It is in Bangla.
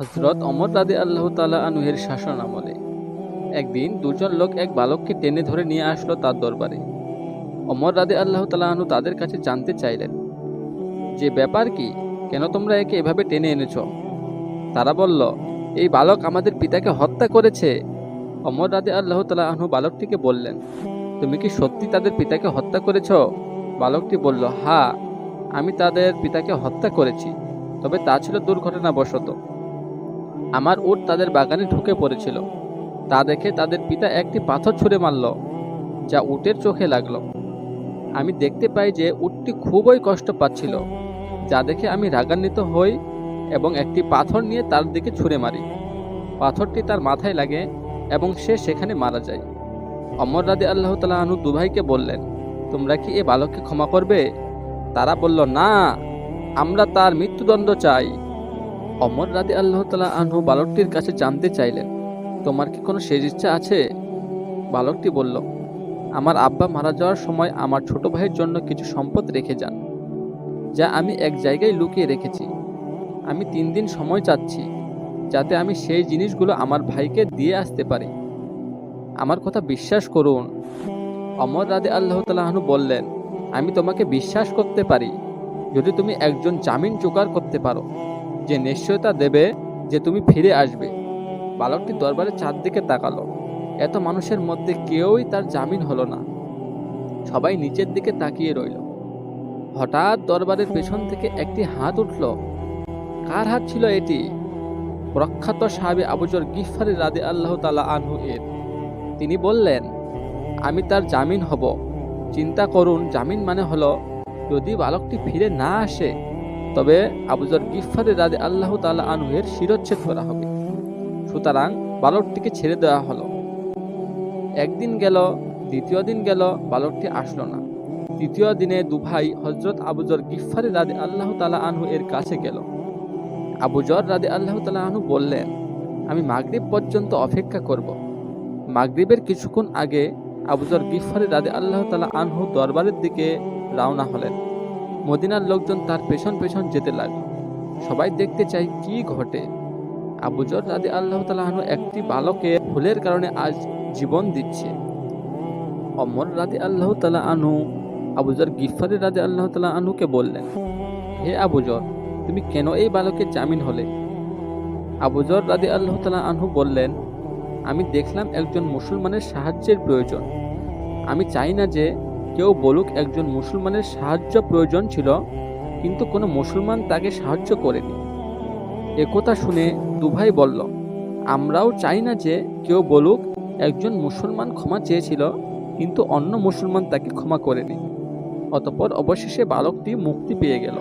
হজরত অমর রাদে আল্লাহ তালা আনুহের শাসন আমলে একদিন দুজন লোক এক বালককে টেনে ধরে নিয়ে আসলো তার দরবারে। অমর রাদে আল্লাহ তালা আনু তাদের কাছে জানতে চাইলেন, যে ব্যাপার কি? কেন তোমরা একে এভাবে টেনে এনেছ? তারা বলল, এই বালক আমাদের পিতাকে হত্যা করেছে। অমর রাদে আল্লাহ তালা আনহু বালকটিকে বললেন, তুমি কি সত্যি তাদের পিতাকে হত্যা করেছ? বালকটি বলল হা আমি তাদের পিতাকে হত্যা করেছি, তবে তা ছিল দুর্ঘটনাবশত। আমার উট তাদের বাগানে ঢুকে পড়েছিল। তা দেখে তাদের পিতা একটি পাথর ছুঁড়ে মারল, যা উটের চোখে লাগল। আমি দেখতে পাই যে উটটি খুবই কষ্ট পাচ্ছিল, যা দেখে আমি রাগান্বিত হই এবং একটি পাথর নিয়ে তার দিকে ছুঁড়ে মারি। পাথরটি তার মাথায় লাগে এবং সে সেখানে মারা যায়। অমর রাদে আল্লাহ তালা আনু দুভাইকে বললেন, তোমরা কি এ বালককে ক্ষমা করবে? তারা বলল, না, আমরা তার মৃত্যুদণ্ড চাই। অমর রাদে আল্লাহ তালা আনহু বালকটির কাছে জানতে চাইলেন, তোমার কি কোনো শেষ ইচ্ছা আছে? বালকটি বলল, আমার আব্বা মারা যাওয়ার সময় আমার ছোট ভাইয়ের জন্য কিছু সম্পদ রেখে যান, যা আমি এক জায়গায় লুকিয়ে রেখেছি। আমি তিন দিন সময় চাচ্ছি, যাতে আমি সেই জিনিসগুলো আমার ভাইকে দিয়ে আসতে পারি। আমার কথা বিশ্বাস করুন। অমর রাদে আল্লাহ তালাহনু বললেন, আমি তোমাকে বিশ্বাস করতে পারি, যদি তুমি একজন জামিন জোগাড় করতে পারো। যে নিশ্চয়তা দেবে যে তুমি ফিরে আসবে। বালকটি দরবারের চারদিকে তাকালো। এত মানুষের মধ্যে কেউই তার জামিন হলো না। সবাই নিচের দিকে তাকিয়ে রইল। হঠাৎ দরবারের পেছন থেকে একটি হাত উঠল। কার হাত ছিল এটি? প্রখ্যাত সাহাবি আবুজর গিফারি রাদে আল্লাহ তালা আনহু এর। তিনি বললেন, আমি তার জামিন হব। চিন্তা করুন, জামিন মানে হলো, যদি বালকটি ফিরে না আসে তবে আবুজর গিফারি রাদে আল্লাহ তালা আনহুয়ের শিরচ্ছেদ করা হবে। সুতরাং বালকটিকে ছেড়ে দেওয়া হলো। একদিন গেল, দ্বিতীয় দিন গেল, বালকটি আসলো না। তৃতীয় দিনে দুভাই হজরত আবুজর গিফারি রাদে আল্লাহ তালা আনহু এর কাছে গেল। আবুজর রাদে আল্লাহ তালা আনহু বললেন, আমি মাগরিব পর্যন্ত অপেক্ষা করব। মাগরিবের কিছুক্ষণ আগে আবুজর গিফারি রাদে আল্লাহ তালা আনহু দরবারের দিকে রওনা হলেন। মদিনার লোকজন তার পেছন পেছন যেতে লাগল। সবাই দেখতে চাই কি ঘটে? আবুজর রাদে আল্লাহ তালাহনু একটি বালকে ভুলের কারণে আজ জীবন দিচ্ছে। অমর রাদে আল্লাহ তালা আনহু আবুজর গিফারি রাদে আল্লাহ তালা আনুকে বললেন, হে আবুজর তুমি কেন এই বালকে জামিন হলে? আবুজর রাদে আল্লাহ তালা আনহু বললেন, আমি দেখলাম একজন মুসলমানের সাহায্যের প্রয়োজন। আমি চাই না যে কেউ বলুক একজন মুসলমানের সাহায্য প্রয়োজন ছিল, কিন্তু কোনো মুসলমান তাকে সাহায্য করেনি। একথা শুনে দুভাই বলল, আমরাও চাই না যে কেউ বলুক একজন মুসলমান ক্ষমা চেয়েছিল, কিন্তু অন্য মুসলমান তাকে ক্ষমা করেনি। অতপর অবশেষে বালকটি মুক্তি পেয়ে গেল।